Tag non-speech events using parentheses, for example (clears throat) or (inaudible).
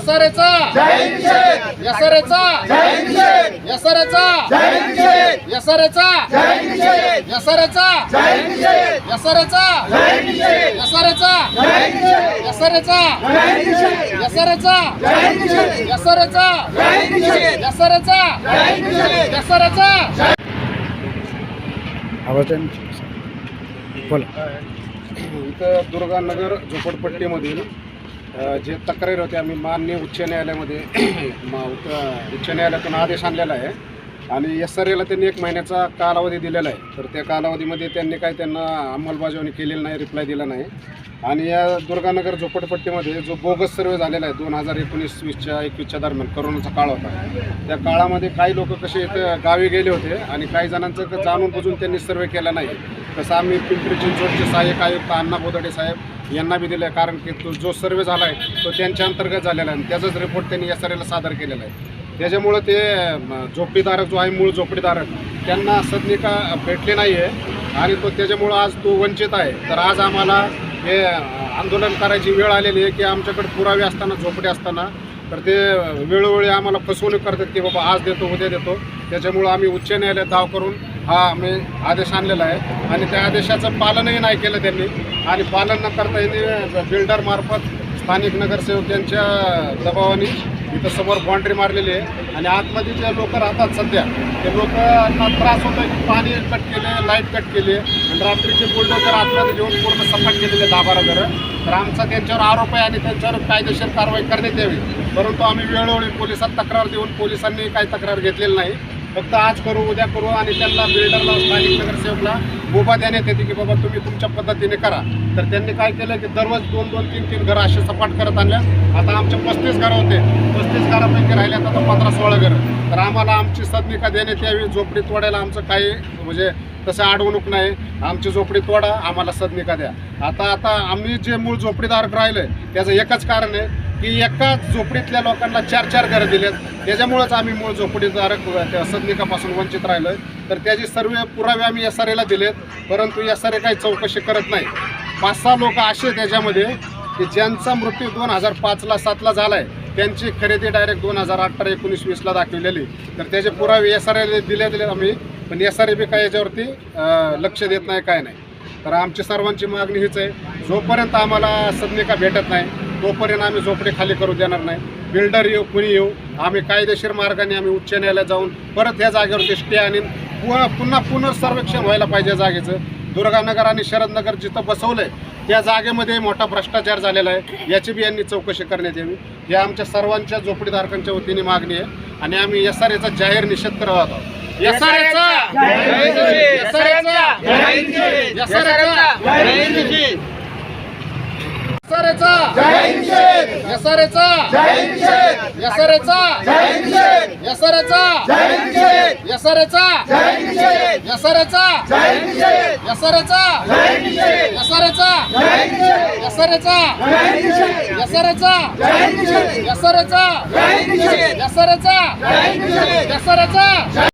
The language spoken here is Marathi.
यसरेचा यसरेचा यसरेचा यसरेचा यसरेचा यसरेचा यसरेचा यसरेचा यसरेचा यसरेचा यसरेचा यसरेचा आवाज आहे बोला इथं दुर्गानगर झोपडपट्टीमधील जे तक्रारी होते आम्ही मान्य उच्च न्यायालयामध्ये (clears throat) उच्च- उच्च न्यायालयातून आदेश आणलेला आहे. आणि एस आर एला त्यांनी एक महिन्याचा कालावधी दिलेला आहे. तर त्या कालावधीमध्ये त्यांनी काही त्यांना अंमलबजावणी केलेली नाही रिप्लाय दिला नाही. आणि या दुर्गानगर झोपडपट्टीमध्ये जो बोगस सर्वे झालेला आहे दोन हजार एकोणीस वीसच्या एकवीसच्या दरम्यान करोनाचा काळ होता. त्या काळामध्ये काही लोक कसे इथं गावी गेले होते आणि काही जणांचं जाणून बुजून त्यांनी सर्वे केला नाही. तसं आम्ही पिंपरी चिंचवडचे सहाय्यक आयुक्त अण्णा बोदडे साहेब यांना बी दिलं आहे कारण की तो जो सर्वे झाला आहे तो त्यांच्या अंतर्गत झालेला आहे आणि त्याचाच रिपोर्ट त्यांनी एस आर एला सादर केलेला आहे. त्याच्यामुळं ते झोपडीधारक जो आहे मूळ झोपडीधारक त्यांना सदनिका भेटले नाही आहे आणि तो त्याच्यामुळं आज तो वंचित आहे. तर आज आम्हाला हे आंदोलन करायची वेळ आलेली आहे की आमच्याकडे पुरावे असताना झोपडे असताना तर ते वेळोवेळी आम्हाला फसवणूक करतात की बाबा आज देतो उद्या देतो. त्याच्यामुळं आम्ही उच्च न्यायालयात धाव करून हा आम्ही आदेश आणलेला आहे. आणि त्या आदेशाचं पालनही नाही केलं त्यांनी. आणि पालन न करता यांनी बिल्डरमार्फत स्थानिक नगरसेवक यांच्या दबावाने इथं समोर बाँड्री मारलेली आहे. आणि आतमध्ये जे लोक राहतात सध्या ते लोकांना त्रास होतो की पाणी कट केले लाइट कट केली. आणि रात्रीचे बुलडोजर आतमध्ये घेऊन पूर्ण सपाट केलेले दहा बारा घरं. तर आमचा त्यांच्यावर आरोप आहे आणि त्यांच्यावर कायदेशीर कारवाई करण्यात यावी. परंतु आम्ही वेळोवेळी पोलिसात तक्रार देऊन पोलिसांनी काही तक्रार घेतलेली नाही. फक्त आज करू उद्या करू आणि त्यांना बिल्डरला स्थानिक नगरसेवकला मुभा देण्यात येते की बाबा तुम्ही तुमच्या पद्धतीने करा. तर त्यांनी काय केलं की दररोज दोन दोन तीन तीन घरं असे सपाट करत आणल्या. आता आमचे पस्तीस घरं होते. पस्तीस घरापैकी राहिल्यात आता पंधरा सोळा घरं. तर आम्हाला आमची सदनिका देण्यात यावी. झोपडी तोडायला आमचं काही म्हणजे तसं अडवणूक नाही. आमची झोपडी तोडा आम्हाला सदनिका द्या. आता आता आम्ही जे मूळ झोपडीदार राहिलं त्याचं एकच कारण आहे. की एकाच झोपडीतल्या लोकांना चार चार घरं दिलेत. त्याच्यामुळंच आम्ही मूळ झोपडीधारक त्या सदनिकापासून वंचित राहिलो तर त्याचे सर्व पुरावे आम्ही एस आर एला दिलेत. परंतु एस आर ए काही चौकशी करत नाही. पाच सहा लोक असे त्याच्यामध्ये की ज्यांचा मृत्यू दोन हजार पाचला सातला झाला आहे त्यांची खरेदी डायरेक्ट दोन हजार अठरा एकोणीस वीसला दाखवलेली. तर त्याचे पुरावे एस आर एला दिले दिले आम्ही. पण एस आर ए बी काय याच्यावरती लक्ष देत नाही काय नाही. तर आमची सर्वांची मागणी हीच आहे. जोपर्यंत आम्हाला सदनिका भेटत नाही तोपर्यंत आम्ही झोपडी खाली करू देणार नाही बिल्डर येऊ कुणी येऊ आम्ही कायदेशीर मार्गाने आम्ही उच्च न्यायालयात जाऊन परत या जागेवरती स्टे आणि पुन्हा पुन्हा पुनर्सर्वेक्षण व्हायला पाहिजे जागेचं. दुर्गानगर आणि शरदनगर जिथं बसवलंय त्या जागेमध्ये मोठा भ्रष्टाचार झालेला आहे. याची बी यांनी चौकशी करण्यात यावी. ही आमच्या सर्वांच्या झोपडीधारकांच्या वतीने मागणी आहे आणि आम्ही एस आर एचा जाहीर निषेध करत आहोत. एस आर एचा एस आर एचा एस आर एचा यसरेचा यसरेचा यसरेचा यसरेचा यसरेचा यसरेचा यसरेचा यसरेचा यसरेचा यसरेचा यसरेचा यसरेचा यसरेचा